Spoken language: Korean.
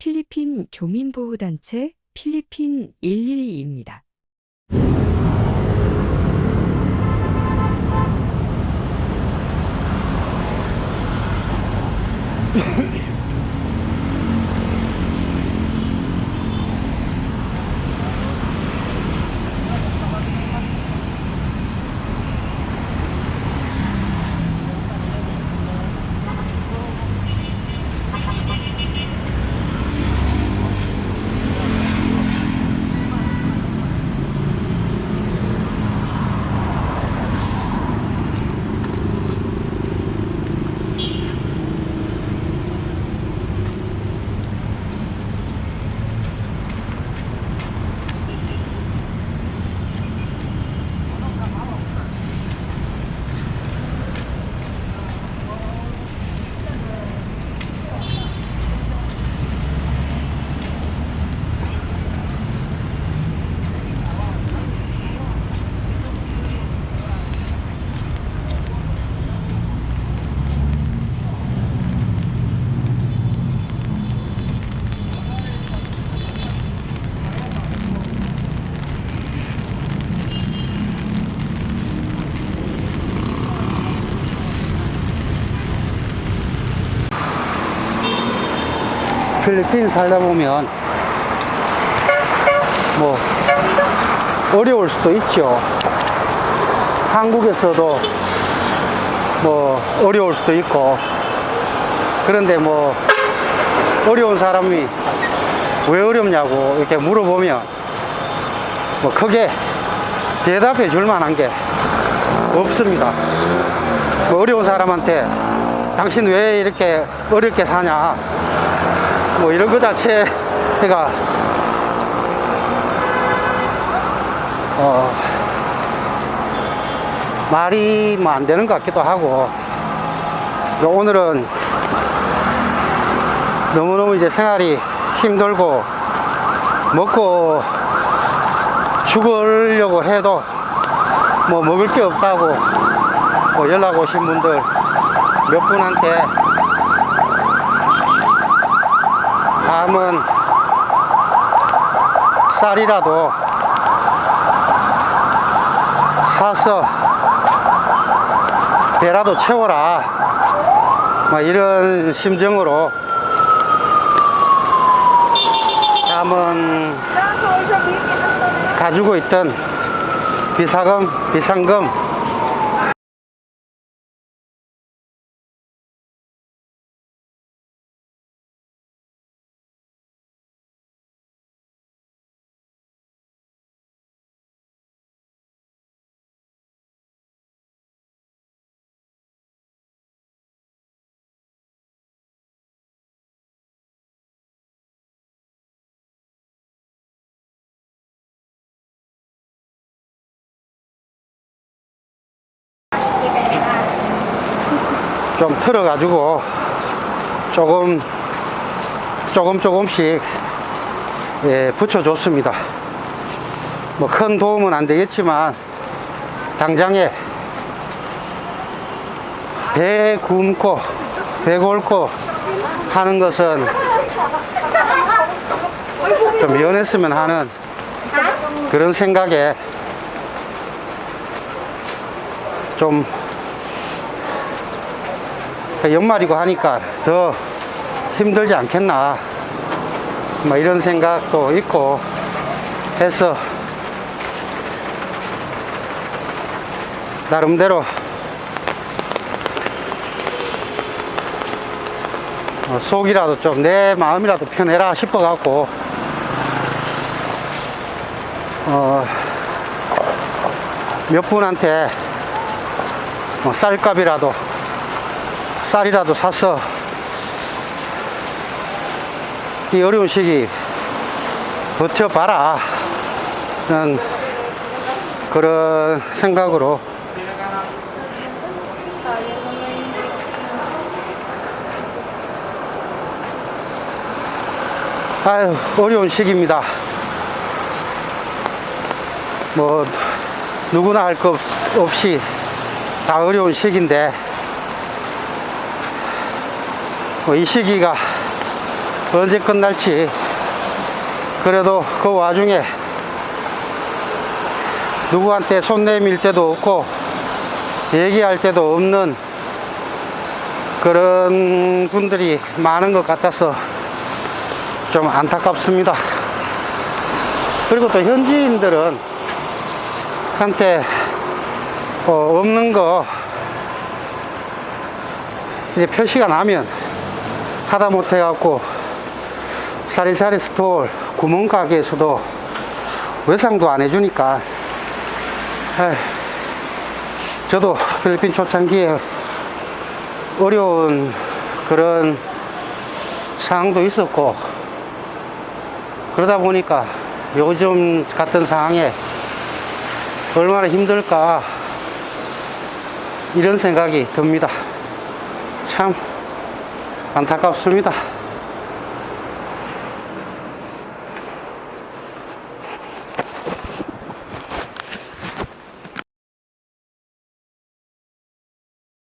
필리핀 교민보호단체 필리핀 112입니다. 필리핀 살다 보면 뭐 어려울 수도 있죠. 한국에서도 뭐 어려울 수도 있고 그런데 뭐 어려운 사람이 왜 어렵냐고 이렇게 물어보면 뭐 크게 대답해 줄 만한 게 없습니다. 뭐 어려운 사람한테 당신 왜 이렇게 어렵게 사냐 뭐 이런 거 자체가 어 말이 뭐 안 되는 것 같기도 하고 오늘은 너무너무 이제 생활이 힘들고 먹고 죽으려고 해도 뭐 먹을 게 없다고 뭐 연락 오신 분들 몇 분한테 다음은 쌀이라도 사서 배라도 채워라. 막 이런 심정으로 다음은 가지고 있던 비상금 비상금 좀 틀어가지고 조금 조금 조금씩 예, 붙여줬습니다. 뭐 큰 도움은 안 되겠지만 당장에 배 굶고 배 골고 하는 것은 좀 면했으면 하는 그런 생각에 좀 연말이고 하니까 더 힘들지 않겠나. 뭐 이런 생각도 있고 해서 나름대로 어, 속이라도 좀 내 마음이라도 편해라 싶어 갖고 어, 몇 분한테 뭐 쌀값이라도 쌀이라도 사서 이 어려운 시기 버텨봐라. 는 그런 생각으로 아유 어려운 시기입니다. 뭐 누구나 할 것 없이 다 어려운 시기인데 뭐 이 시기가 언제 끝날지. 그래도 그 와중에 누구한테 손 내밀 때도 없고 얘기할 때도 없는 그런 분들이 많은 것 같아서 좀 안타깝습니다. 그리고 또 현지인들은 한테 어, 없는 거 이제 표시가 나면 하다 못해 갖고 사리사리 스토어 구멍가게에서도 외상도 안 해주니까 에이, 저도 필리핀 초창기에 어려운 그런 상황도 있었고 그러다 보니까 요즘 같은 상황에 얼마나 힘들까 이런 생각이 듭니다. 참 안타깝습니다.